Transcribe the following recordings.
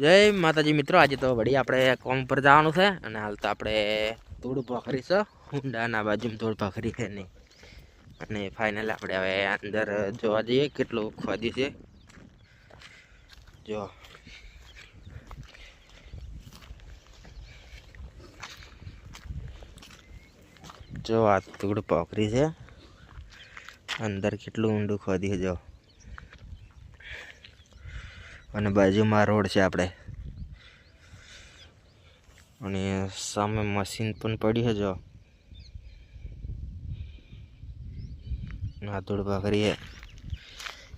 જય માતાજી મિત્રો, આજે તો વળી આપણે કોમ પર જવાનું છે અને હાલ તો આપણે ધૂળ ભાખરી છે હુંડાના બાજુમાં ધૂળ ભાખરી છે નહીં. અને ફાઇનલ આપણે હવે અંદર જોવા જઈએ કેટલું ખોદ્યું છે. જો. જો આ ધૂળ ભાખરી છે. અંદર કેટલું ઊંડું ખોદ્યું જો. અને બાજુમાં રોડ છે આપણે. અને સામે મશીન પણ પડી છે જો. નાતુડ ભાખરી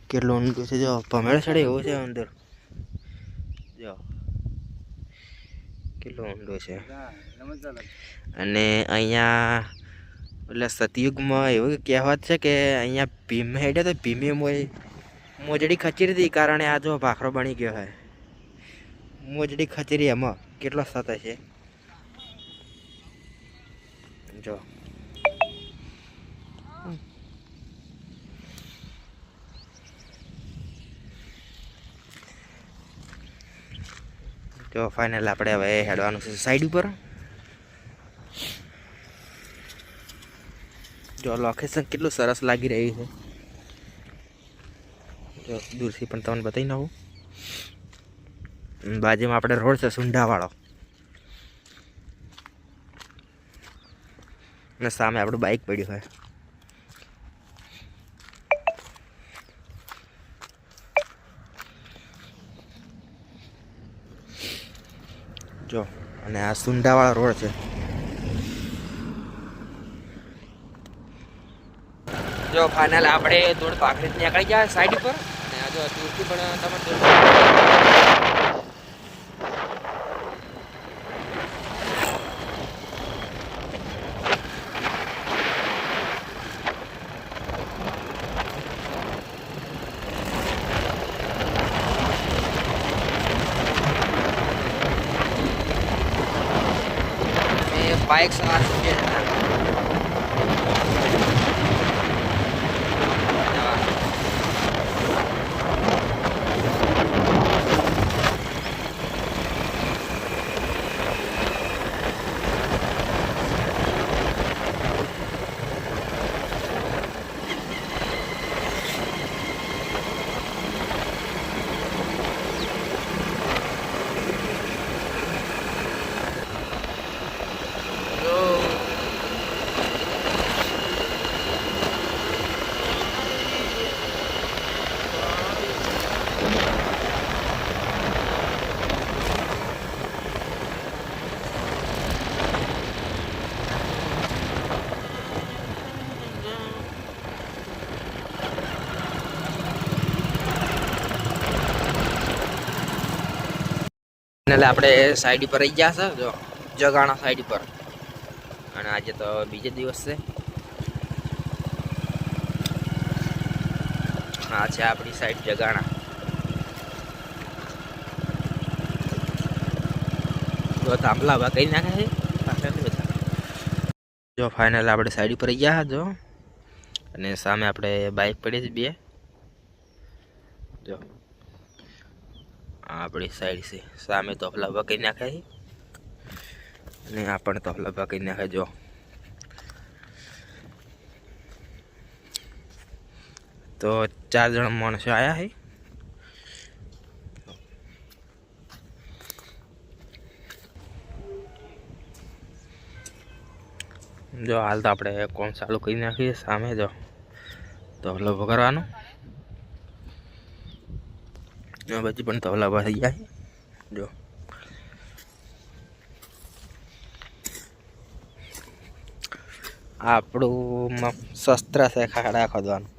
કેટલું ઊંડું છે જો. ભમેળ ચડે એવું છે અંદર. જો. કેટલું ઊંડું છે. અને અહીંયા એટલે સતયુગમાં એવું કહેવત છે કે અહીંયા ભીમ હેડે તો ભીમે મોય મોજડી ખચીરી હતી કારણે આ જો ભાખરો બની ગયો હોય મોજડી ખચીરી એમાં કેટલો સત છે જો. જો ફાઇનલ આપણે હવે હેડવાનું છે સાઈડ ઉપર. જો લોકેશન કેટલું સરસ લાગી રહ્યું છે. જો દૂરથી પણ તમને બતાવી નાખું. બાજુમાં આપણે રોડ છે સુંઢાવાળો. અને સામે આપણું બાઇક પડ્યું હોય. જો, અને આ સુંઢાવાળો રોડ છે. જો ફાઇનલ આપણે દોડ પાકડી નીકળી ગયા સાઈડ ઉપર. અને આ જો દૂરથી પણ તમે દોડ બાઇક સવાર એટલે આપણે સાઈડ ઉપર રહી ગયા છે, જો, જગાણા સાઈડ ઉપર. અને આજે તો બીજો દિવસ છે. આ છે આપણી સાઈડ જગાણા. જો થાંભલા બા કઈ નાખે છે. જો ફાઇનલ આપણે સાઈડ ઉપર ગયા જો. અને સામે આપણે બાઇક પડી છે બે. જો. આપણી સાઈડ છે. સામે તોફલા કરી નાખ્યા. છે અને આ પણ તોફલા કરી નાખે, જો. તો ચાર જણ માણસો આવ્યા છે જો, હાલ તો આપણે કોણ ચાલુ કરી નાખીએ? સામે જો. તોફલો કરવાનો આ બધી પણ તવલા પર થઈ જાય જો. આપણું શસ્ત્ર છે ખાડા ખોદવાનું.